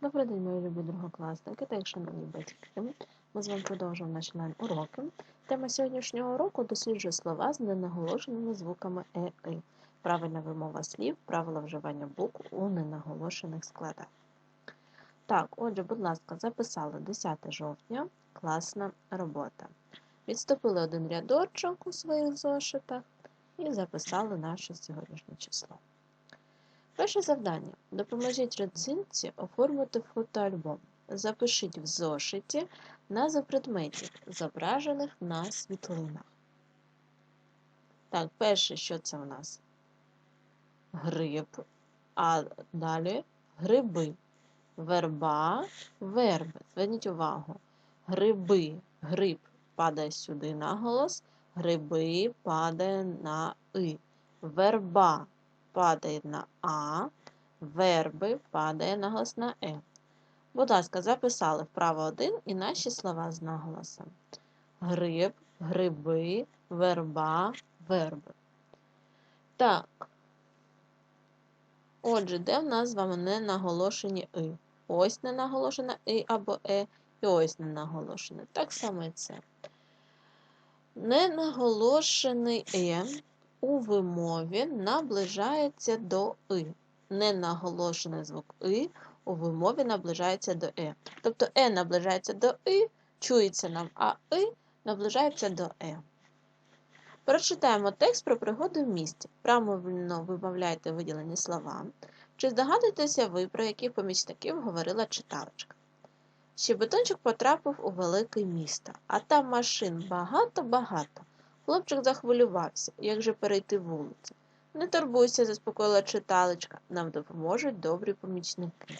Добрий день, мої любі другокласники та шановні батьки. Ми з вами продовжуємо наші онлайн-уроки. Тема сьогоднішнього уроку досліджує слова з ненаголошеними звуками е и. Правильна вимова слів, правила вживання букв у ненаголошених складах. Так, отже, будь ласка, записали 10 жовтня. Класна робота. Відступили один рядочок у своїх зошитах і записали наше сьогоднішнє число. Перше завдання. Допоможіть родзинці оформити фотоальбом. Запишіть в зошиті назви предметів, зображених на світлинах. Так, перше, що це у нас? Гриб, а далі гриби. Верба, верби. Зверніть увагу. Гриби, гриб падає сюди на голос, гриби падає на и. Верба падає на А, верби падає наголос на Е. Будь ласка, записали вправо один і наші слова з наголосом. Гриб, гриби, верба, верби. Так. Отже, де в нас з вами не наголошені И? Ось не наголошена И або Е, і ось не наголошене. Так само і це. Ненаголошений Е у вимові наближається до И. Ненаголошений звук И у вимові наближається до Е. Тобто Е наближається до И, чується нам, а И наближається до Е. Прочитаємо текст про пригоду в місті. Правильно вимовляйте виділені слова. Чи здогадуєтеся ви, про яких помічників говорила читалочка? Щебетончик потрапив у велике місто, а там машин багато-багато. Хлопчик захвилювався, як же перейти вулицю. Не турбуйся, заспокоїла читалочка, нам допоможуть добрі помічники.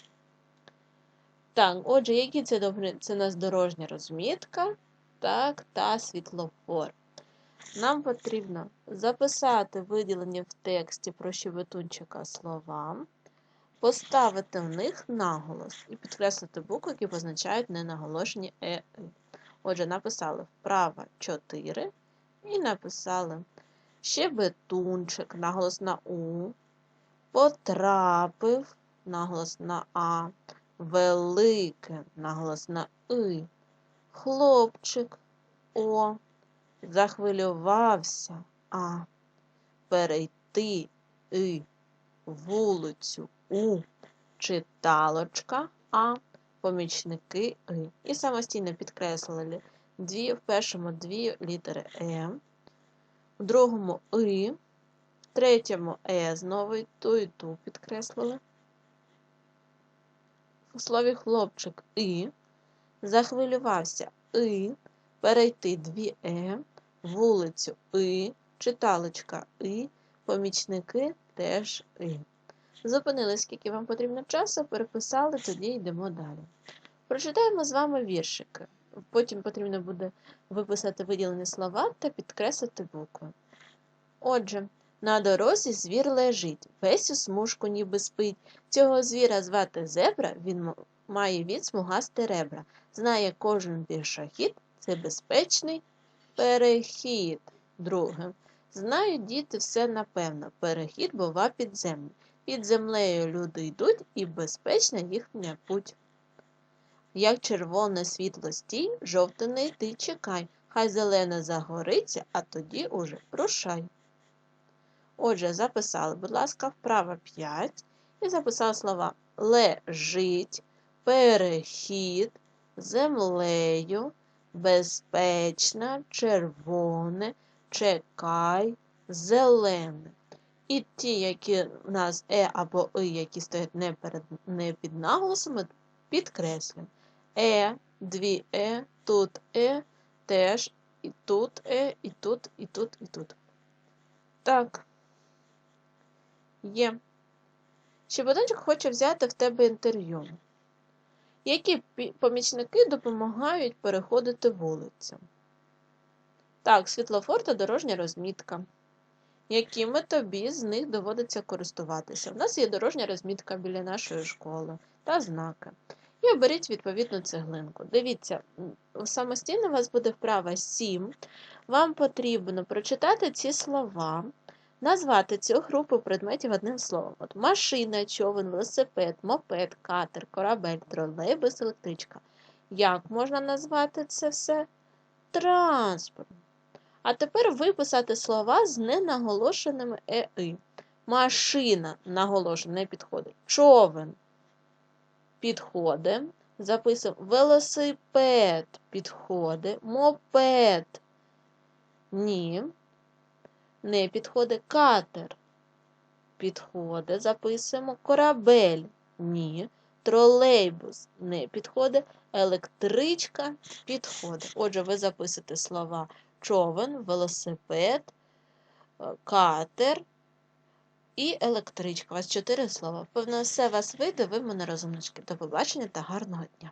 Так, отже, які це добрі? Це нас дорожня розмітка, так, та світлофор. Нам потрібно записати виділені в тексті про щебетунчика слова, поставити в них наголос і підкреслити букви, які позначають ненаголошені е. Отже, написали вправо 4 і написали щебетунчик, наголос на У, потрапив, наголос на А, велике, наголос на И, хлопчик О, захвилювався А, перейти И, вулицю У, читалочка А, помічники И. І самостійно підкреслили дві, в першому дві літери Е, в другому И, в третьому Е знову і ту і ту підкреслили. В слові хлопчик И, захвилювався И, перейти дві Е, вулицю И, читалочка И, помічники теж И. Зупинили, скільки вам потрібно часу, переписали, тоді йдемо далі. Прочитаємо з вами віршики. Потім потрібно буде виписати виділені слова та підкреслити букви. Отже, на дорозі звір лежить, весь у смужку ніби спить. Цього звіра звати зебра, він має від смугасти ребра. Знає кожен пішохід, це безпечний перехід. Друге. Знають діти все напевно. Перехід бува підземний. Під землею люди йдуть і безпечна їхня путь. Як червоне світло стій, жовте не йти чекай, хай зелене загориться, а тоді уже рушай. Отже, записали, будь ласка, вправо 5 і записали слова лежить, перехід, землею, безпечна, червоне, чекай, зелене. І ті, які в нас е або и, які стоять не, перед, не під наголосами, підкреслюємо. Е, дві Е, тут Е, теж і тут Е, і тут, і тут, і тут. Так. Є. Щебетончик хоче взяти в тебе інтерв'ю. Які помічники допомагають переходити вулицю? Так, світлофор та дорожня розмітка. Якими тобі з них доводиться користуватися? У нас є дорожня розмітка біля нашої школи та знаки. І оберіть відповідну цеглинку. Дивіться, самостійно у вас буде вправа 7. Вам потрібно прочитати ці слова, Назвати цю групу предметів одним словом. От машина, човен, велосипед, мопед, катер, корабель, тролейбус, електричка. Як можна назвати це все? Транспорт. А тепер виписати слова з ненаголошеними «е-и». Машина наголошена, не підходить. Човен підходить. Записуємо велосипед підходить. Мопед. Ні. Не підходить катер. Підходить. Записуємо корабель. Ні. Тролейбус не підходить. Електричка підходить. Отже, ви записуєте слова човен, велосипед, е, катер і електричка. У вас чотири слова. Певно, все вас вийде, ви мене розумнички. До побачення та гарного дня!